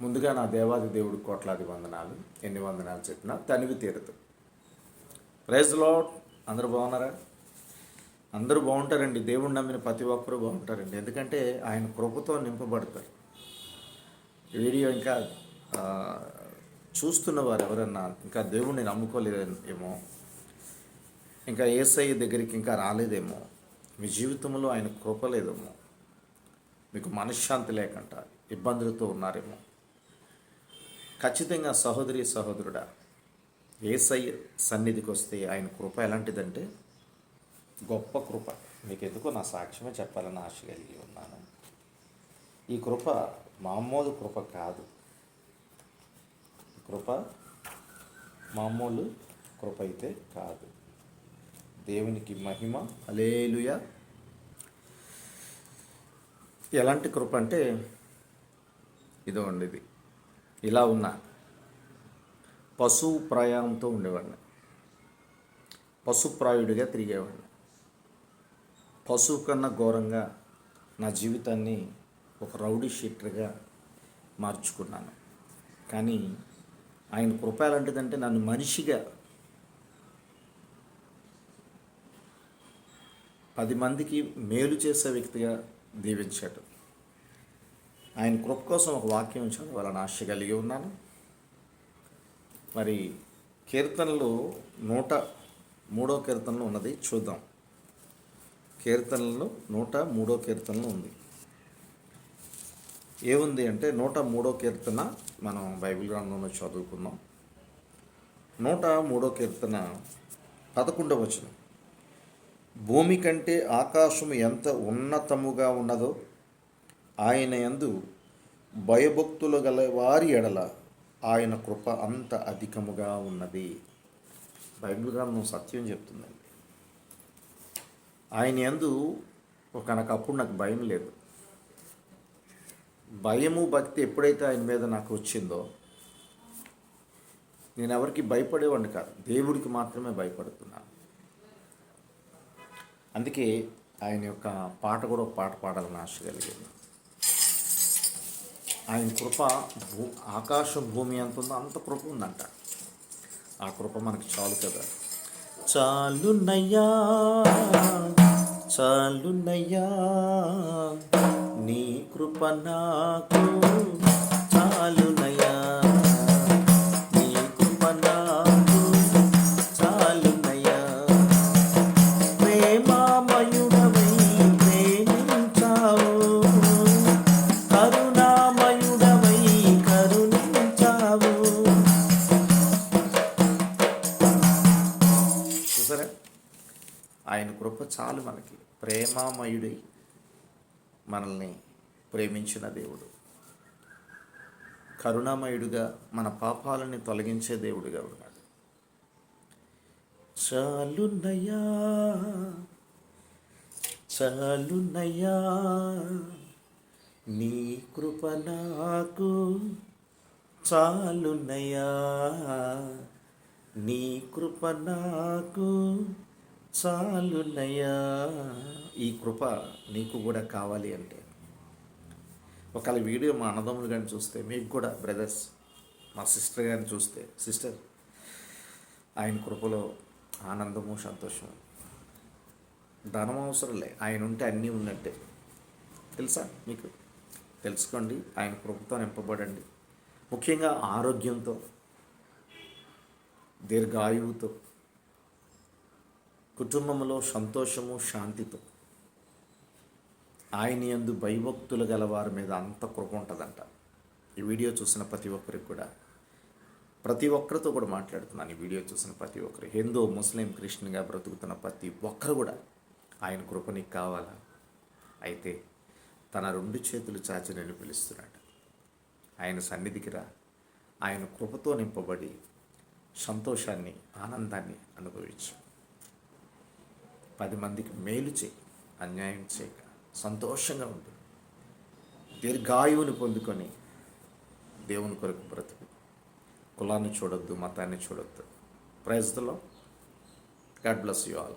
ముందుగా నా దేవాది దేవుడు కోట్లాది వందనాలు ఎన్ని వందనాలు చెప్పినా తనివి తీరదు. ప్రైజ్ లాడ్ అందరూ బాగున్నారా? అందరూ బాగుంటారండి. దేవుడు నమ్మిన ప్రతి ఒక్కరూ బాగుంటారండి. ఎందుకంటే ఆయన కృపతో నింపబడతారు. వీడియో ఇంకా చూస్తున్న వారు ఎవరన్నా ఇంకా దేవుణ్ణి నమ్ముకోలేదేమో ఇంకా ఏసఐ దగ్గరికి ఇంకా రాలేదేమో మీ జీవితంలో ఆయన కృప లేదేమో మీకు మనశ్శాంతి లేకుండా ఇబ్బందులతో ఉన్నారేమో ఖచ్చితంగా సహోదరి సహోదరుడా ఏసై సన్నిధికి వస్తే ఆయన కృప ఎలాంటిదంటే గొప్ప కృప. మీకు ఎందుకో నా సాక్ష్యమే చెప్పాలని ఆశ కలిగి ఉన్నాను. ఈ కృప మామూలు కృప కాదు. కృప మామూలు కృప అయితే కాదు. దేవునికి మహిమ. అలేలుయ ఎలాంటి కృప అంటే ఇదో ఇది. ఇలా ఉన్నా. పశువు ప్రయాణంతో ఉండేవాడిని. పశుప్రాయుడిగా తిరిగేవాడిని. పశువు కన్నా ఘోరంగా నా జీవితాన్ని ఒక రౌడీ షీటర్గా మార్చుకున్నాను. కానీ ఆయన కృప ఎలాంటిదంటే నన్ను మనిషిగా పది మందికి మేలు చేసే వ్యక్తిగా దీవించాడు. ఆయన కృప కోసం ఒక వాక్యం చదవాలని ఆశ కలిగి ఉన్నాను. మరి కీర్తనలు నూట మూడో కీర్తనలో ఉన్నది చూద్దాం. కీర్తనలో నూట మూడో కీర్తనలో ఉంది. ఏముంది అంటే నూట మూడో కీర్తన మనం బైబిల్ గ్రంథంలో చదువుకుందాం నూట మూడో కీర్తన పదకొండవ వచనం. భూమి కంటే ఆకాశము ఎంత ఉన్నతముగా ఉన్నదో ఆయన యందు భయభక్తులు గల వారి ఎడల ఆయన కృప అంత అధికముగా ఉన్నది. బైబిల్ గ్రంథం సత్యం చెప్తుందండి. ఆయన యందు ఒకనకప్పుడు నాకు భయం లేదు. భయము భక్తి ఎప్పుడైతే ఆయన మీద నాకు వచ్చిందో నేను ఎవరికి భయపడేవాడిని కాదు. దేవుడికి మాత్రమే భయపడుతున్నాను అందుకే ఆయన యొక్క పాట కూడా ఒక పాట పాడాలని ఆశ కలిగింది. ఆయన కృప భూ ఆకాశ భూమి ఎంత ఉందో అంత కృప ఉందంట. ఆ కృప మనకి చాలు కదా. చాలునయ్యా చాలునయ్యా నీ కృప నాకు కృప చాలు మనకి. ప్రేమామయుడై మనల్ని ప్రేమించిన దేవుడు. కరుణామయుడుగా మన పాపాలని తొలగించే దేవుడుగా ఉన్నాడు. చాలున్నయ్యా చాలున్నయ్యా నీ కృప నాకు చాలున్నయ్యా నీ కృప నాకు చాలునయ్యా. ఈ కృప నీకు కూడా కావాలి అంటే. ఒకవేళ వీడియో మా అన్నదమ్ములు కానీ చూస్తే మీకు కూడా బ్రదర్స్ మా సిస్టర్ గారిని చూస్తే సిస్టర్ ఆయన కృపలో ఆనందము సంతోషము. ధనం అవసరంలే ఆయన ఉంటే అన్నీ ఉన్నట్టే. తెలుసా మీకు? తెలుసుకోండి ఆయన కృపతో నింపబడండి. ముఖ్యంగా ఆరోగ్యంతో దీర్ఘాయువుతో కుటుంబంలో సంతోషము శాంతితో. ఆయన యందు భయభక్తులు గల వారి మీద అంత కృప ఉంటుందంట. ఈ వీడియో చూసిన ప్రతి ఒక్కరికి కూడా. ప్రతి ఒక్కరితో కూడా మాట్లాడుతున్నాను. ఈ వీడియో చూసిన ప్రతి ఒక్కరు హిందూ ముస్లిం క్రిస్టియన్గా బ్రతుకుతున్న ప్రతి ఒక్కరు కూడా ఆయన కృప నీకు కావాలా? అయితే తన రెండు చేతులు చాచి నేను పిలుస్తున్నాడు. ఆయన సన్నిధికి రా. ఆయన కృపతో నింపబడి సంతోషాన్ని ఆనందాన్ని అనుభవించు. పది మందికి మేలు చేయి అన్యాయం చేయక సంతోషంగా ఉండు. దీర్ఘాయువుని పొందుకొని దేవుని కొరకు బ్రతుకు. కులాన్ని చూడొద్దు మతాన్ని చూడొద్దు. ప్రైజ్లో గాడ్ బ్లెస్ యూ ఆల్